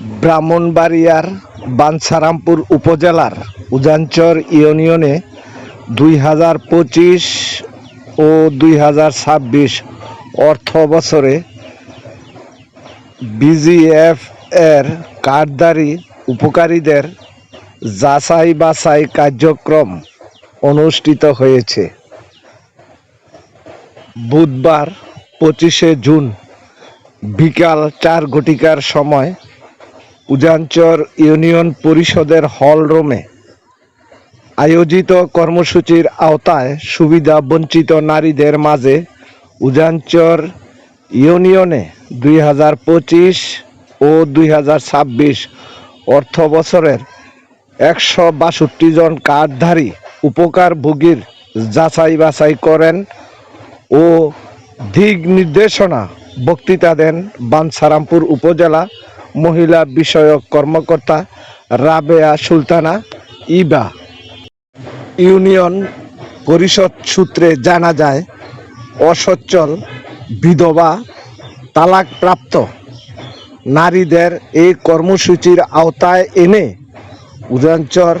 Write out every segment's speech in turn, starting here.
ব্রাহ্মণবাড়িয়ার বাঞ্ছারামপুর উপজেলার উজানচর ইউনিয়নে দুই হাজার পঁচিশ ও দুই হাজার ছাব্বিশ অর্থ বছরে বিজিএফ এর কার্ডধারী উপকারীদের যাচাই বাছাই কার্যক্রম অনুষ্ঠিত হয়েছে। বুধবার পঁচিশে জুন বিকাল চার ঘটিকার সময় উজানচর ইউনিয়ন পরিষদের হল রুমে আয়োজিত কর্মসূচির আওতায় সুবিধা বঞ্চিত নারীদের মাঝে উজানচর ইউনিয়নে দুই হাজার পঁচিশ ও দুই হাজার ছাব্বিশ অর্থ বছরের একশো বাষট্টি জন কার্ডধারী উপকারভোগীর যাচাই বাছাই করেন ও দিক নির্দেশনা বক্তৃতা দেন বানসারামপুর উপজেলা মহিলা বিষয়ক কর্মকর্তা রাবেয়া সুলতানা, ইবা। ইউনিয়ন পরিষদ সূত্রে জানা যায়, অসচ্ছল বিধবা তালাকপ্রাপ্ত। নারীদের এই কর্মসূচির আওতায় এনে উজানচর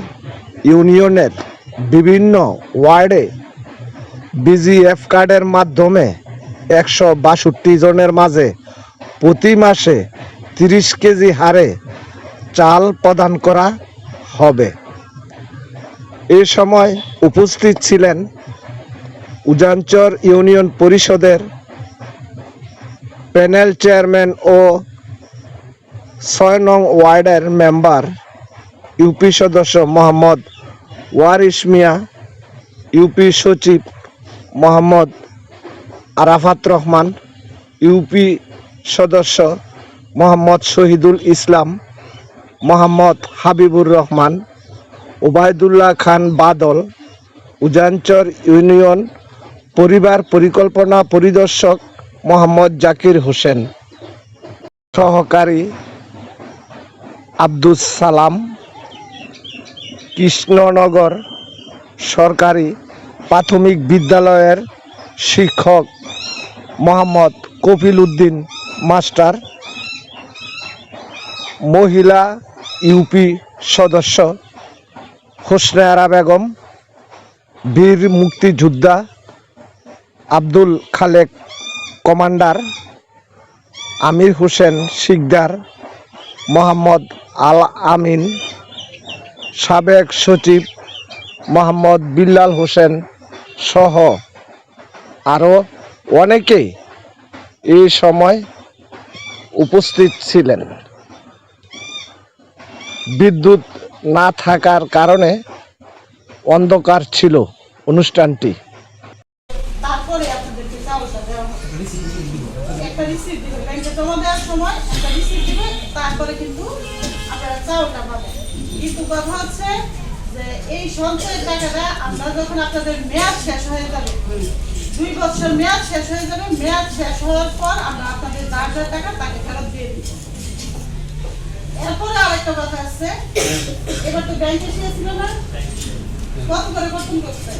ইউনিয়নের বিভিন্ন ওয়ার্ডে বিজিএফ কার্ডের মাধ্যমে একশো বাষট্টি জনের মাঝে প্রতি মাসে তিরিশ কেজি হারে চাল প্রদান করা হবে। এ সময় উপস্থিত ছিলেন উজানচর ইউনিয়ন পরিষদের প্যানেল চেয়ারম্যান ও ছয় নং ওয়ার্ডের মেম্বার, ইউপি সদস্য মোহাম্মদ ওয়ারিস মিয়া, ইউপি সচিব মোহাম্মদ আরাফাত রহমান, ইউপি সদস্য মোহাম্মদ শহীদুল ইসলাম, মোহাম্মদ হাবিবুর রহমান ওবায়দুল্লাহ খান বাদল, উজানচর ইউনিয়ন পরিবার পরিকল্পনা পরিদর্শক মোহাম্মদ জাকির হোসেন, সহকারী আব্দুস সালাম, কৃষ্ণনগর সরকারি প্রাথমিক বিদ্যালয়ের শিক্ষক মোহাম্মদ কফিল উদ্দিন মাস্টার মহিলা ইউপি সদস্য হোসনে আরা বেগম, বীর মুক্তিযোদ্ধা আব্দুল খালেক কমান্ডার, আমির হোসেন শিকদার, মোহাম্মদ আল আমিন, সাবেক সচিব মোহাম্মদ বিল্লাল হোসেন সহ আরও অনেকেই এই সময় উপস্থিত ছিলেন। বিদ্যুৎ না থাকার কারণে অন্ধকার ছিল অনুষ্ঠানটি। দুই বছর মেয়াদ শেষ হয়ে যাবে, মেয়াদ শেষ হওয়ার পর আমরা আপনাদের টাকা তাকে ফেরত দিয়ে এরপরে আরেকটা কথা আছে। এবার তো ব্যাংকে এসেছিল না। কত করে কত করছে?